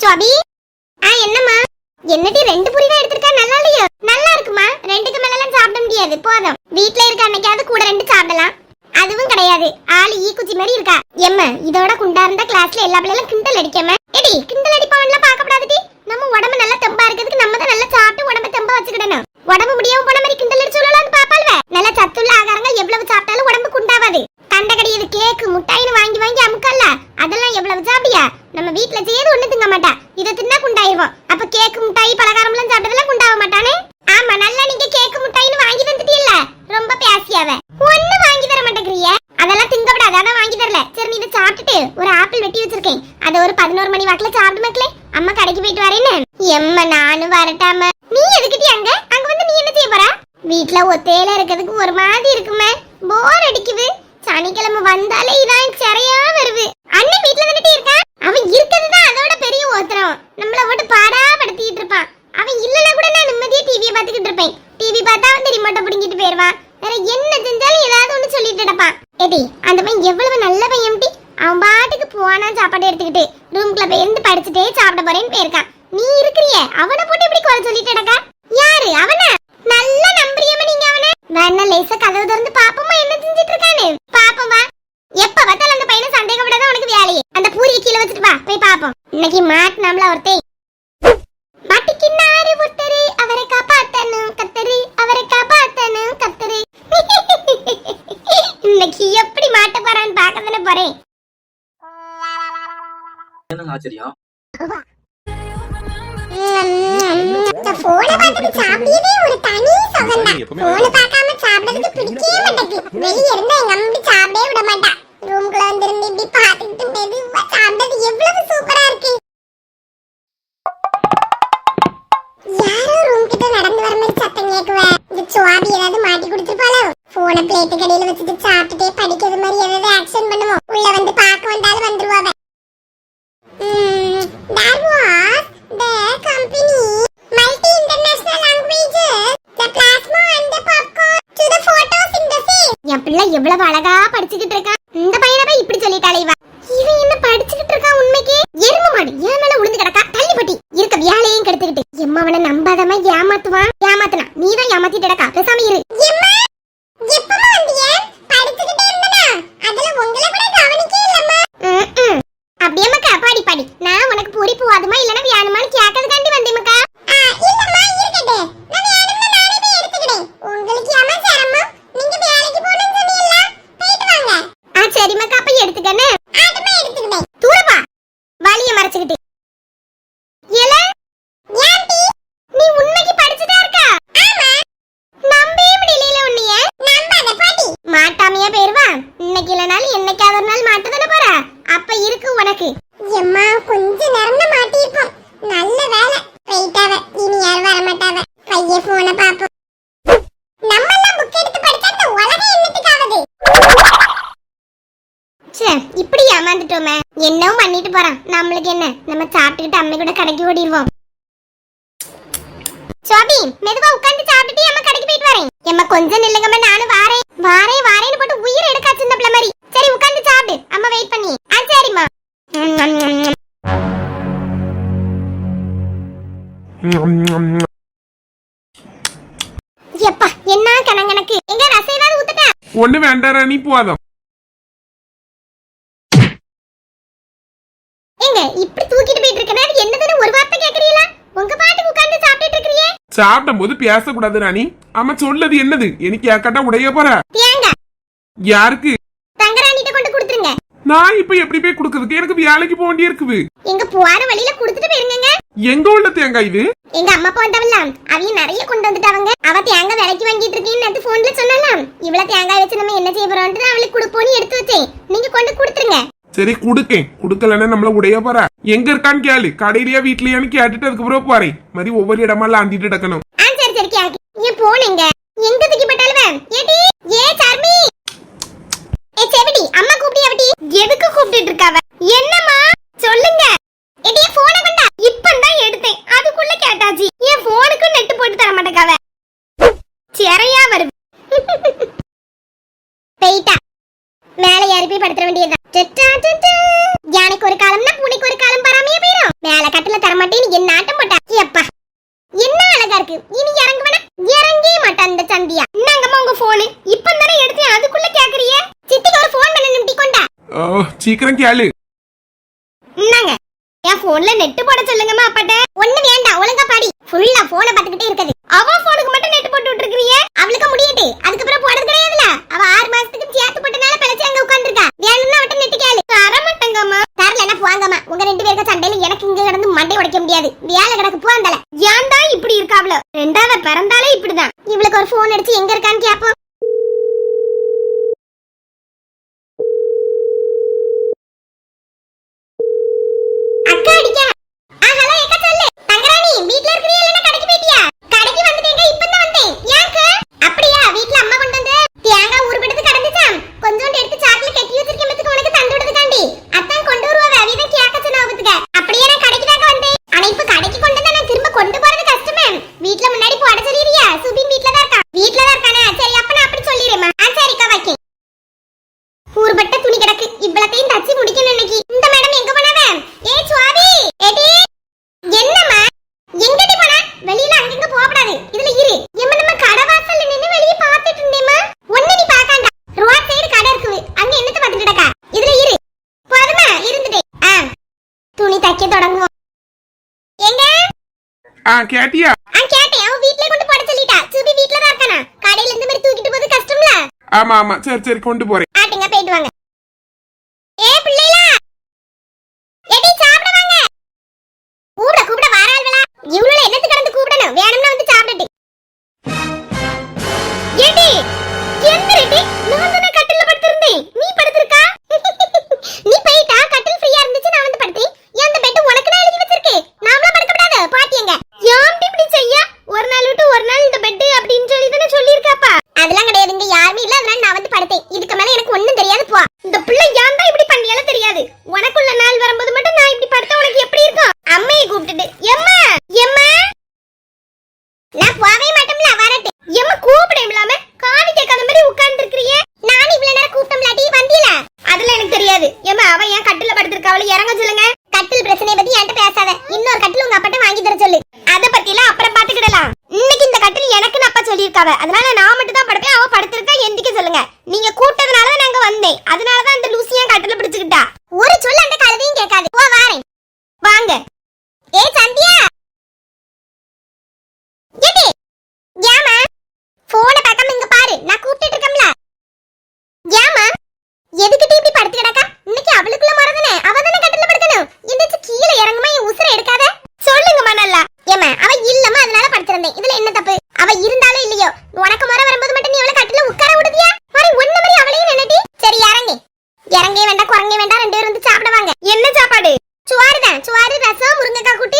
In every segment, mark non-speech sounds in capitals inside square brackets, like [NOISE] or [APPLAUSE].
சுவாபி ஆ என்னம்மா? என்னடி ரெண்டு புரி தான் எடுத்திருக்கா? நல்லா இல்லையோ? நல்லா இருக்குமா? ரெண்டுக்கு மேலலாம் சாப்பிட முடியாது. போதும் வீட்ல இருக்க அன்னைக்காவது கூட ரெண்டு சாப்பிடலாம். அதுவும் கிடையாது. ஆளு ஈ குச்சி மாதிரி இருக்கா? எம்ம இதோட குண்டா இருந்த கிளாஸ்ல எல்லா பிள்ளைகளும் கிண்டல் அடிக்காம எடி கிண்டல் அடி பார்க்க கூடாதுடி நம்ம உடம்பு நல்லா தெம்பா இருக்கிறதுக்கு நம்ம தான் நல்லா சாப்பிட்டு உடம்ப தெம்பா வச்சுக்கிடணும் உடம்பு முடியாம போன மாதிரி கிண்டல் அடிச்சு சொல்லலாம் பாப்பாளுவ நல்ல சத்துள்ள ஆகாரங்கள் எவ்வளவு சாப்பிட்டாலும் உடம்பு குண்டாவாது கண்ட கடியது கேக்கு முட்டாயின்னு வாங்கி வாங்கி அமுக்கல்ல அதெல்லாம் எவ்வளவு சாப்பிடியா நம்ம வீட்ல செய்யறது ஒண்ணு திங்க மாட்டா இதை தின்னா குண்டாயிருவோம் அப்ப கேக்கு முட்டாய் பலகாரம் எல்லாம் சாப்பிட்டதெல்லாம் குண்டாக மாட்டானே ஆமா நல்லா நீங்க கேக்கு முட்டாயின்னு வாங்கி தந்துட்டீல்ல ரொம்ப பேசியாவ ஒண்ணு வாங்கி தர மாட்டேங்கிறிய அதெல்லாம் திங்க விடாத அதான் வாங்கி தரல சரி நீ இதை சாப்பிட்டுட்டு ஒரு ஆப்பிள் வெட்டி வச்சிருக்கேன் அதை ஒரு பதினோரு மணி வாக்குல சாப்பிடு மக்களே. அம்மா கடைக்கு போயிட்டு வரேன்னு. எம்ம நானும் வரட்டாம நீ எதுக்கிட்டி அங்க? அங்க வந்து நீ என்ன செய்ய போற? வீட்டுல ஒத்தையில இருக்கிறதுக்கு ஒரு மாதிரி இருக்குமே. போர் அடிக்குது. சனிக்கிழமை வந்தாலே இதான் சரியா வருது. அண்ணன் வீட்டுல தானே இருக்கான்? அவன் இருக்கிறதுதான் அதோட பெரிய ஓத்திரம். நம்மள விட்டு பாடா படுத்திட்டு இருப்பான் அவன் இல்லனா கூட நான் நிம்மதியா டிவியை பார்த்துக்கிட்டு இருப்பேன் டிவி பார்த்தா வந்து ரிமோட்டை பிடிங்கிட்டு போயிருவான் வேற என்ன செஞ்சாலும் ஏதாவது ஒண்ணு சொல்லிட்டு கிடப்பான் ஏடி அந்த பையன் எவ்வளவு நல்ல பையன் டி அவன் பாட்டுக்கு போனா சாப்பாடு எடுத்துக்கிட்டு ரூம்குள்ள போய் இருந்து படிச்சுட்டே சாப்பிட போயிருக்கான். நீ இருக்கிறியே. அவனை போட்டு இப்படி குறை சொல்லிட்டு கிடக்கா யாரு? அவனா? நல்லா நம்புறியம்மா நீங்க அவனை. வேணா லேசா கதவு திறந்து பாப்போமா என்ன செஞ்சிட்டு இருக்கானு பாப்போமா எப்ப பார்த்தாலும் அந்த பையனை சந்தேகம் விடாதான் உனக்கு வேலையே. அந்த பூரிய கீழே வச்சுட்டு வா போய் பாப்போம். இன்னைக்கு மாட்டினாம்ல ஒருத்தே. மாட்டிக்கினாரு ஒருத்தரு அவரை கத்தரு அவரை கத்தரு. [LAUGHS] இன்னைக்கு எப்படி மாட்ட போறான்னு பார்க்க தானே போறேன். ஆச்சரியம்? சுகம்தான் எவ்வளவு அழகா படிச்சுக்கிட்டு இருக்க இந்த பையனை போய் இப்படி சொல்லிட்டாளே இவ இவன் என்ன படிச்சுக்கிட்டு இருக்கான் உண்மைக்கு எரும மாடு ஏன் மேல உளுந்து கிடக்கா தள்ளி பட்டி இருக்க வேலையும் கெடுத்துக்கிட்டு எம்மா அவனை நம்பாதமா ஏமாத்துவான் ஏமாத்துனா நீ தான் ஏமாத்திட்டு கிடக்கா பேசாம இரு எப்பமா வந்தீங்க படிச்சுக்கிட்டே இருந்தனா அதுல உங்களை கூட கவனிக்கவே இல்லம்மா அப்படியே மக்கா பாடி பாடி நான் உனக்கு பூரி போவாதுமா இல்லனா வேணுமான்னு கேட்கறதுக்காண்டி வந்தேன் மக்கா இல்லம்மா இருக்கட்டே நான் வேணும்னா நானே போய் எடுத்துக்கிறேன் உங்களுக்கு ஏமா சிரமம் நீங்க வேலைக்கு போகணும்னு சொன்னீங்கல்ல போயிட்டு வாங்க ஆ சரி மக்கா அப்ப எடுத்துக்கனே ஆட்டமா எடுத்துக்கிறேன் தூரமா வலிய மறைச்சுக்கிட்டு ஏல ஏன்டி நீ உண்மைக்கு படிச்சுட்டா இருக்க ஆமா நம்பவே முடியல உன்னைய நம்பாத பாட்டி மாட்டாமையா போயிருவா இன்னைக்கு இல்லனாலும் என்னைக்காவது ஒரு நாள் மாட்ட தானே போற அப்ப இருக்கு உனக்கு எம்மா கொஞ்ச நேரம் தான் மாட்டிருப்போம் நல்ல வேலை போயிட்டாவ இனி யாரும் வர மாட்டாவ பைய போன பாப்போம் நம்ம எல்லாம் புக் எடுத்து படிச்சா இந்த உலகம் என்னத்துக்காவது ச்சே இப்படி ஏமாந்துட்டோமே. என்னவும் பண்ணிட்டு போறான். நம்மளுக்கு என்ன? நம்ம சாப்பிட்டுக்கிட்டு அம்மை கூட கடைக்கு ஓடிடுவோம். சோபி மெதுவா உட்கார்ந்து சாப்பிட்டுட்டு அம்மா கடைக்கு போயிட்டு வரேன். எம்மா கொஞ்சம் நில்லுங்கம்மா நானும் வாரேன். வாரேன் வாரேன்னு போட்டு உயிர் எடுக்காச்சு இந்த பிள்ளை மாதிரி. சரி உட்கார்ந்து சாப்பிடு. அம்மா வெயிட் பண்ணி. ஆ சரிம்மா. எப்பா என்ன கணங்கணக்கு எங்க ரசம் ஏதாவது ஊத்துட்டா? ஒண்ணு வேண்டாம் ராணி போதும் எங்க இப்படி தூக்கிட்டு போயிட்டு இருக்கனே அது என்னதுன்னு ஒரு வார்த்தை கேக்குறீங்களா உங்க பாட்டுக்கு உட்கார்ந்து சாப்பிட்டுட்டு இருக்கறியே சாப்பிடும் போது பேசக்கூடாது ராணி. ஆமா சொல்லது என்னது? எனக்கு கேட்காட்டா உடைய போற? யாருக்கு? நான் இப்ப எப்படி போய் கொடுக்கறதுக்கு? எனக்கு வேலைக்கு போக வேண்டிய இருக்குது எங்க போற வழியில கொடுத்துட்டு போயிருங்க எங்க உள்ள தேங்காய் இது? எங்க அம்மா அப்பா வந்தவல்ல அவைய நிறைய கொண்டு வந்துட்டாங்க அவ தேங்காய் விலைக்கு வாங்கிட்டு இருக்கேன்னு நேத்து போன்ல சொன்னாலாம் இவ்வளவு தேங்காய் வச்சு நம்ம என்ன செய்ய போறோம்னு அவளுக்கு கொடுப்போன்னு எடுத்து வச்சேன். நீங்க கொண்டு கொடுத்துருங்க. சரி குடுக்கேன். குடுக்கலன்னா நம்மள உடைய போற. எங்க இருக்கான்னு கேளு. கடையிலயா வீட்லயான்னு கேட்டுட்டு அதுக்கப்புறம் போறேன். மாதிரி ஒவ்வொரு இடமா லாந்திட்டு கிடக்கணும். சரி சரி கேக்கு எங்க தூக்கி கட்டில தரமாட்டேன்னு என்ன ஆட்டம் போட்டா. எப்பா என்ன அழகா இருக்கு. இனி இறங்குவனா? இறங்கே மாட்டான் இந்த சந்தியா. இன்னங்கம்மா உங்க போனு இப்ப தானே எடுத்து அதுக்குள்ள கேக்குறியே? சித்திக்கு ஒரு போன் பண்ண நிமிட்டி கொண்டா. சீக்கிரம் கேளு. தச்சு முடிக்கணும் இன்னைக்கு. இந்த மேடம் எங்க போனாங்க? ஏ சுவாதி! ஏடி! என்னம்மா? எங்கடி போனா? வெளியில அங்கங்க போகப்படாது இதுல இரு. எம்ம நம்ம கடை வாசல்ல நின்னு வெளிய பாத்துட்டு இருந்தேமா ஒண்ணு நீ பாக்காண்டா ரோட் சைடு கடை இருக்குது. அங்க என்னத்த பாத்துட்டு கிடக்கா? இதுல இரு. போதுமா? இருந்துட்டே. ஆ. துணி தைக்க தொடங்குவோம். எங்க? ஆ கேட்டியா? ஆ கேட்டேன். அவ வீட்லயே கொண்டு போட சொல்லிட்டா. சுபி வீட்ல தான் இருக்கானா? கடையில இருந்து மாதிரி தூக்கிட்டு போறது கஷ்டம்ல? ஆமா ஆமா. சரி சரி கொண்டு போறேன். இறங்கே வேண்டாம் குரங்கே வேண்டாம் ரெண்டு பேரும் வந்து சாப்பிடுவாங்க. என்ன சாப்பாடு? சுவாறு தான் சுவாறு ரசம் முருங்கைக்காய் குட்டி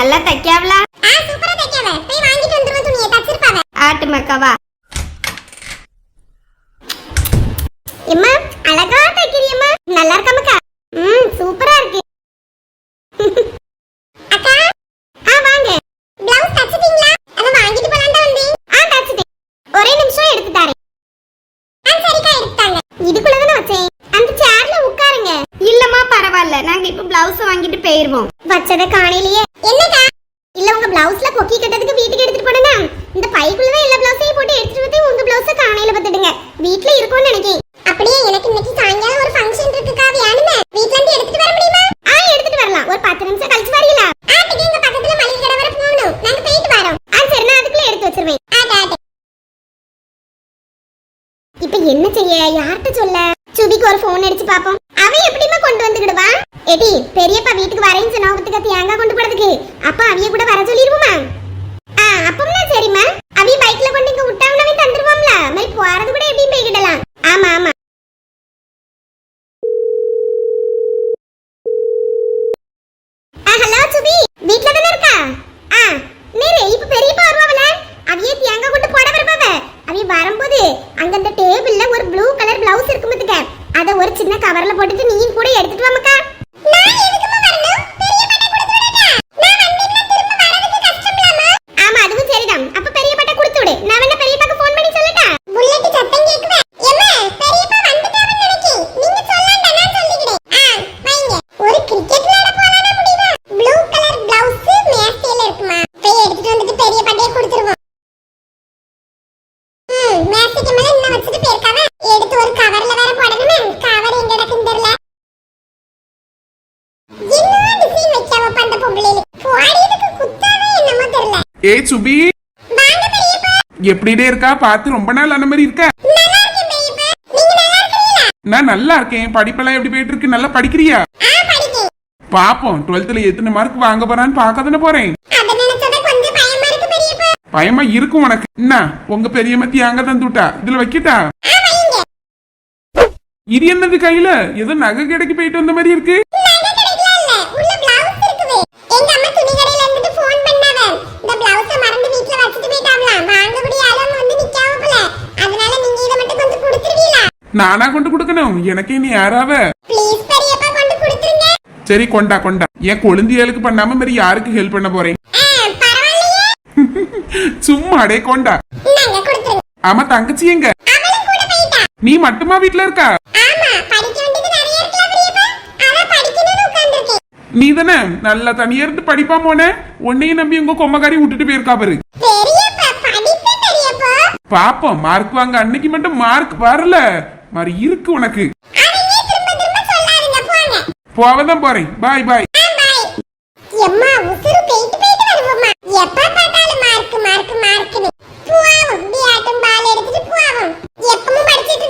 நல்லா தைக்காவல ஆ சூப்பரா தைக்காவ போய் வாங்கிட்டு வந்துருவ துணியை. தச்சிருப்பாவ. ஆட்டு மக்காவா? எம்மா அழகா தைக்கிறியம்மா. நல்லா இருக்கா ம் சூப்பரா இருக்கு. அக்கா ஆ வாங்க. பிளவுஸ் தச்சிட்டீங்களா? அத வாங்கிட்டு போலாம்டா வந்து ஆ தச்சிட்டேன். ஒரே நிமிஷம் எடுத்து தரேன். ஆ சரிக்கா எடுத்தாங்க இதுக்குள்ள தான வச்சேன். அந்த சேர்ல உட்காருங்க. இல்லம்மா பரவாயில்ல. நாங்க இப்ப ப்ளவுஸ் வாங்கிட்டு போயிருவோம். வச்சத காணிலேயே. சொல்ல? சுபிக்கு ஒரு ஃபோன் அடிச்சு பாப்போம் அவ எப்படிமா கொண்டு வந்துக்கிடுவா? எடி பெரியப்பா வீட்டுக்கு வரேன்னு சொன்னா தேங்காய் கொண்டு போறதுக்கு? அப்ப அவிய கூட வர சொல்லிடுவோமா ஏய் சுபி. எப்படிடே இருக்கா? பார்த்து ரொம்ப நாள் அந்த மாதிரி இருக்க. நான் நல்லா இருக்கேன். படிப்பெல்லாம் எப்படி போயிட்டு இருக்கு? நல்லா படிக்கிறியா? பாப்போம். டுவெல்த்ல எத்தனை மார்க் வாங்க போறான்னு பார்க்க தானே போறேன். பயமா இருக்கும் உனக்கு. என்ன உங்க பெரிய மத்தி அங்க தந்துட்டா இதுல வைக்கிட்டா? இது என்னது கையில? ஏதோ நகை கடைக்கு போயிட்டு வந்த மாதிரி இருக்கு நகை கிடைக்கல இல்ல உள்ள பிளவுஸ் இருக்குது எங்க அம்மா துணி கடையில இருந்துட்டு ஃபோன் பண்ணாவ இந்த பிளவுஸ மறந்து வீட்ல வச்சிட்டு போயிட்டாவலாம் வாங்க கூடிய ஆளுங்க வந்து நிக்காவ போல அதனால நீங்க இத மட்டும் கொஞ்சம் கொடுத்துருவீங்களா நானா கொண்டு கொடுக்கணும். எனக்கே நீ யாராவ? சரி கொண்டா கொண்டா. என் கொழுந்தியலுக்கு பண்ணாம மாதிரி யாருக்கு ஹெல்ப் பண்ண போறேன்? சும்மா அடே கொண்டா. ஆமா தங்கச்சி எங்க? நீ மட்டுமா வீட்ல இருக்கா? நீ தானே நல்லா தனியா இருந்து படிப்பா போன உன்னையும் நம்பி உங்க கொம்மக்காரி விட்டுட்டு போயிருக்கா பாரு. பாப்போம் மார்க் வாங்க. அன்னைக்கு மட்டும் மார்க் வரல. மாதிரி இருக்கு உனக்கு. போவதான் போறேன். பாய் பாய் மார்க்கு மார்க்குன்னு போவோம். விளையாட்டும் பால் எடுத்துட்டு போவோம். எப்பவும் படிச்சிட்டு